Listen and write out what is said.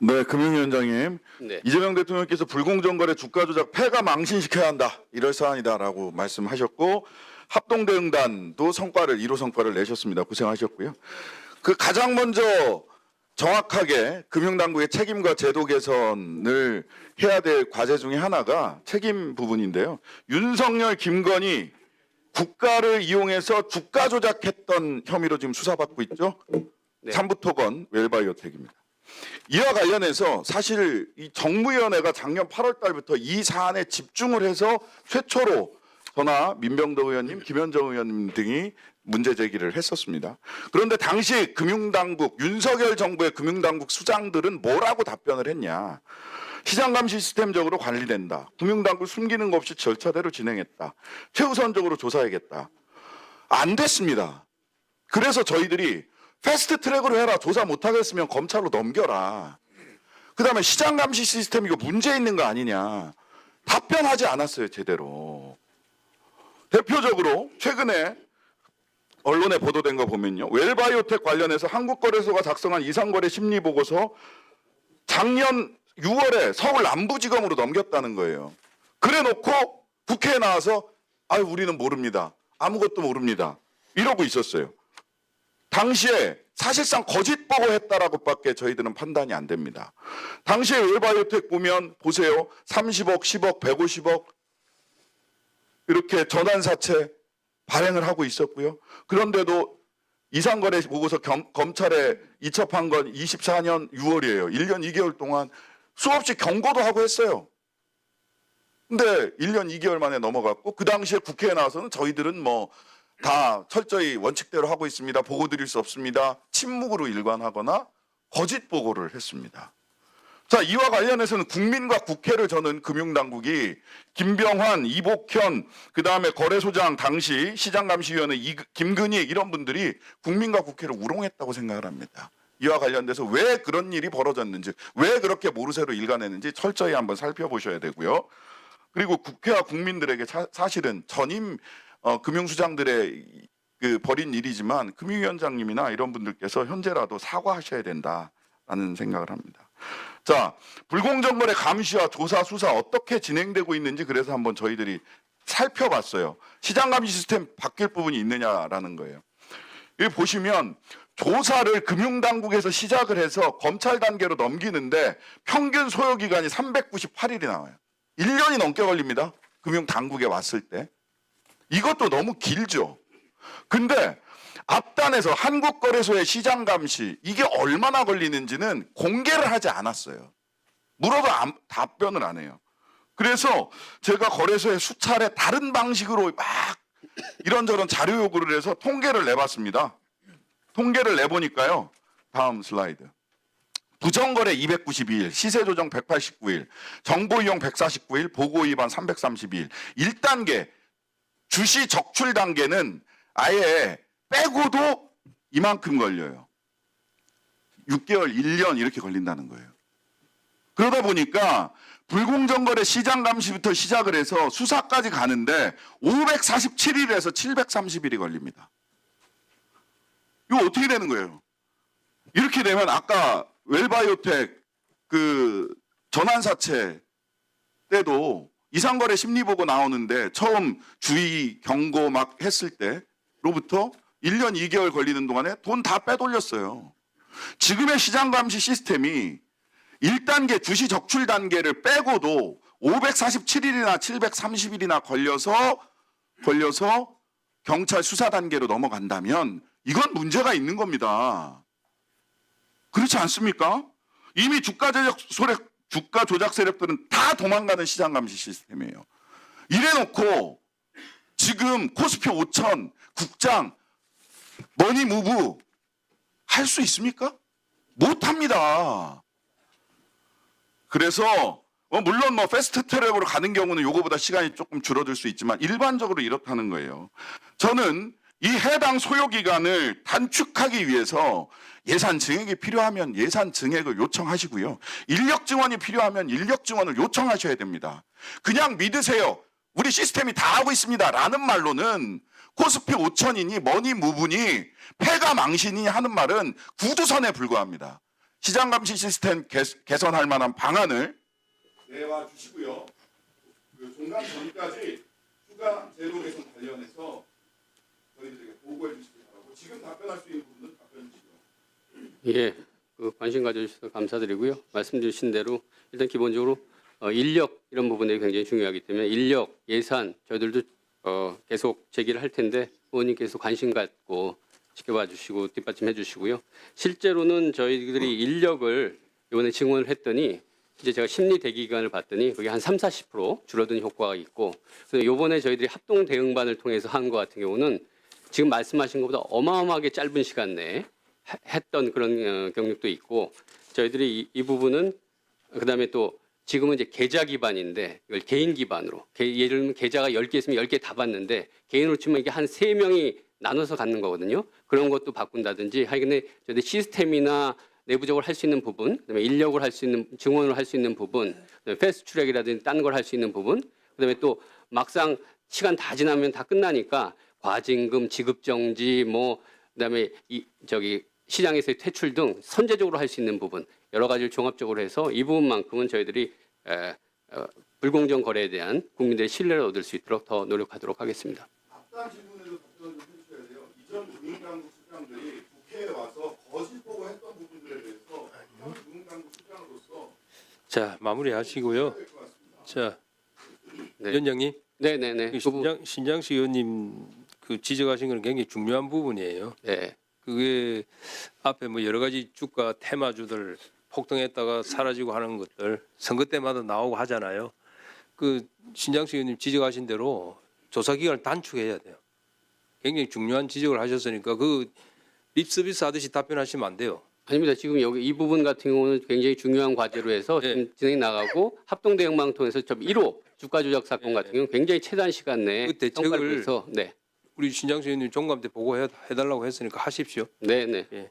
네, 금융위원장님. 네. 이재명 대통령께서 불공정거래 주가 조작 폐가 망신시켜야 한다. 이럴 사안이다라고 말씀하셨고 합동대응단도 성과를 1호 성과를 내셨습니다. 고생하셨고요. 그 가장 먼저 정확하게 금융당국의 책임과 제도 개선을 해야 될 과제 중에 하나가 책임 부분인데요. 윤석열, 김건희 국가를 이용해서 주가 조작했던 혐의로 지금 수사받고 있죠. 네. 삼부토건 웰바이오텍입니다. 이와 관련해서 사실 이 정무위원회가 작년 8월 달부터 이 사안에 집중을 해서 최초로 저나 민병도 의원님, 김현정 의원님 등이 문제 제기를 했었습니다. 그런데 당시 금융당국 윤석열 정부의 금융당국 수장들은 뭐라고 답변을 했냐? 시장감시 시스템적으로 관리된다. 금융당국 숨기는 것 없이 절차대로 진행했다. 최우선적으로 조사해야겠다. 안 됐습니다. 그래서 저희들이 패스트 트랙으로 해라. 조사 못하겠으면 검찰로 넘겨라. 그 다음에 시장 감시 시스템 이거 문제 있는 거 아니냐. 답변하지 않았어요, 제대로. 대표적으로 최근에 언론에 보도된 거 보면요. 웰바이오텍 관련해서 한국거래소가 작성한 이상거래 심리 보고서 작년 6월에 서울 남부지검으로 넘겼다는 거예요. 그래 놓고 국회에 나와서 아유, 우리는 모릅니다. 아무것도 모릅니다. 이러고 있었어요. 당시에 사실상 거짓 보고했다라고밖에 저희들은 판단이 안 됩니다. 당시에 웰바이오텍 보면 보세요. 30억, 10억, 150억 이렇게 전환사채 발행을 하고 있었고요. 그런데도 이상거래 보고서 겸- 검찰에 이첩한 건 24년 6월이에요. 1년 2개월 동안 수없이 경고도 하고 했어요. 근데 1년 2개월 만에 넘어갔고 그 당시에 국회에 나와서는 저희들은 뭐 다 철저히 원칙대로 하고 있습니다. 보고 드릴 수 없습니다. 침묵으로 일관하거나 거짓 보고를 했습니다. 자, 이와 관련해서는 국민과 국회를 저는 금융당국이 김병환, 이복현, 그 다음에 거래소장 당시 시장감시위원회 이- 김근희 이런 분들이 국민과 국회를 우롱했다고 생각을 합니다. 이와 관련돼서 왜 그런 일이 벌어졌는지, 왜 그렇게 모르쇠로 일관했는지 철저히 한번 살펴보셔야 되고요. 그리고 국회와 국민들에게 사, 실은 전임 어, 금융수장들의 그 벌인 일이지만 금융위원장님이나 이런 분들께서 현재라도 사과하셔야 된다라는 생각을 합니다. 자, 불공정 거래 감시와 조사 수사 어떻게 진행되고 있는지 그래서 한번 저희들이 살펴봤어요. 시장 감시 시스템 바뀔 부분이 있느냐라는 거예요. 여기 보시면 조사를 금융당국에서 시작을 해서 검찰 단계로 넘기는데 평균 소요 기간이 398일이 나와요. 1년이 넘게 걸립니다. 금융당국에 왔을 때. 이것도 너무 길죠. 근데 앞단에서 한국거래소의 시장 감시 이게 얼마나 걸리는지는 공개를 하지 않았어요. 물어도 안- 답변을 안 해요. 그래서 제가 거래소에 수차례 다른 방식으로 막 이런저런 자료 요구를 해서 통계를 내봤습니다. 통계를 내보니까요. 다음 슬라이드. 부정거래 292일, 시세조정 189일, 정보이용 149일, 보고위반 332일. 1단계 주시 적출 단계는 아예 빼고도 이만큼 걸려요. 6개월, 1년 이렇게 걸린다는 거예요. 그러다 보니까 불공정 거래 시장 감시부터 시작을 해서 수사까지 가는데 547일에서 730일이 걸립니다. 이거 어떻게 되는 거예요? 이렇게 되면 아까 웰바이오텍 그 전환사채 때도 이상거래 심리 보고 나오는데 처음 주의 경고 막 했을 때로부터 1년 2개월 걸리는 동안에 돈 다 빼돌렸어요. 지금의 시장 감시 시스템이 1단계 주시 적출 단계를 빼고도 547일이나 730일이나 걸려서 걸려서 경찰 수사 단계로 넘어간다면 이건 문제가 있는 겁니다. 그렇지 않습니까? 이미 주가 조작 세력, 주가 조작 세력들은 다 도망가는 시장 감시 시스템이에요. 이래놓고 지금 코스피 5천 국장 머니 무브 할 수 있습니까? 못합니다. 그래서 어, 물론 뭐 패스트 트랙으로 가는 경우는 요거보다 시간이 조금 줄어들 수 있지만 일반적으로 이렇다는 거예요. 저는 이 해당 소요 기간을 단축하기 위해서 예산 증액이 필요하면 예산 증액을 요청하시고요. 인력 증원이 필요하면 인력 증원을 요청하셔야 됩니다. 그냥 믿으세요. 우리 시스템이 다 하고 있습니다. 라는 말로는 코스피 5천이니 머니 무분이 폐가 망신이 하는 말은 구두선에 불과합니다. 시장 감시 시스템 개, 개선할 만한 방안을 내와 주시고요. 그 종강 전까지 휴가 제도 개선 관련해서 저희들에게 보고해 주시기 바라고 지금 답변할 수 있는 부분은 답변 주시죠. 예, 그 관심 가져주셔서 감사드리고요. 말씀 주신 대로 일단 기본적으로 어, 인력 이런 부분들이 굉장히 중요하기 때문에 인력 예산 저희들도 어, 계속 제기를 할 텐데 의원님께서 관심 갖고 지켜봐 주시고 뒷받침해 주시고요. 실제로는 저희들이 인력을 이번에 증원을 했더니 이제 제가 심리 대기 기간을 봤더니 그게 한 3, 40% 줄어든 효과가 있고 그래서 이번에 저희들이 합동 대응반을 통해서 한 것 같은 경우는 지금 말씀하신 것보다 어마어마하게 짧은 시간 내에 해- 했던 그런 어, 경력도 있고 저희들이 이, 이 부분은 그다음에 또 지금은 이제 계좌 기반인데 이걸 개인 기반으로 개- 예를 들면 계좌가 10개 있으면 10개 다 받는데 개인으로 치면 이게 한 세명이 나눠서 갖는 거거든요. 그런 것도 바꾼다든지 하여간에 저희들 시스템이나 내부적으로 할 수 있는 부분, 그다음에 인력을 할 수 있는 증원을 할 수 있는 부분, 그다음에 패스트 트랙이라든지 딴 걸 할 수 있는 부분, 그다음에 또 막상 시간 다 지나면 다 끝나니까 과징금, 지급 정지, 뭐 그다음에 이 저기 시장에서의 퇴출 등 선제적으로 할 수 있는 부분 여러 가지를 종합적으로 해서 이 부분만큼은 저희들이 에, 어, 불공정 거래에 대한 국민들의 신뢰를 얻을 수 있도록 더 노력하도록 하겠습니다. 앞단 질문에도 답변을 좀 해주셔야 돼요. 이전 누군당국 수장들이 국회에 와서 거짓 보고했던 부분들에 대해서 현 누군당국 수장으로서 자 마무리하시고요. 자 네. 위원장님 네네네. 그그 부분, 신장 신장식 의원님 그 지적하신 건 굉장히 중요한 부분이에요. 네. 그게 앞에 뭐 여러 가지 주가 테마주들 폭등했다가 사라지고 하는 것들 선거 때마다 나오고 하잖아요. 그 신장식 의원님 지적하신 대로 조사 기간을 단축해야 돼요. 굉장히 중요한 지적을 하셨으니까 그 립서비스 하듯이 답변하시면 안 돼요. 아닙니다. 지금 여기 이 부분 같은 경우는 굉장히 중요한 과제로 해서 네. 지금 진행 나가고 합동 대응망 통해서 저 1호 주가 조작 사건 네, 같은 경우 는 굉장히 최단 시간 내에 그 대책을- 내서 네. 우리 신장식 의원님 종감 때 보고해 해달라고 했으니까 하십시오. 네, 네. 예.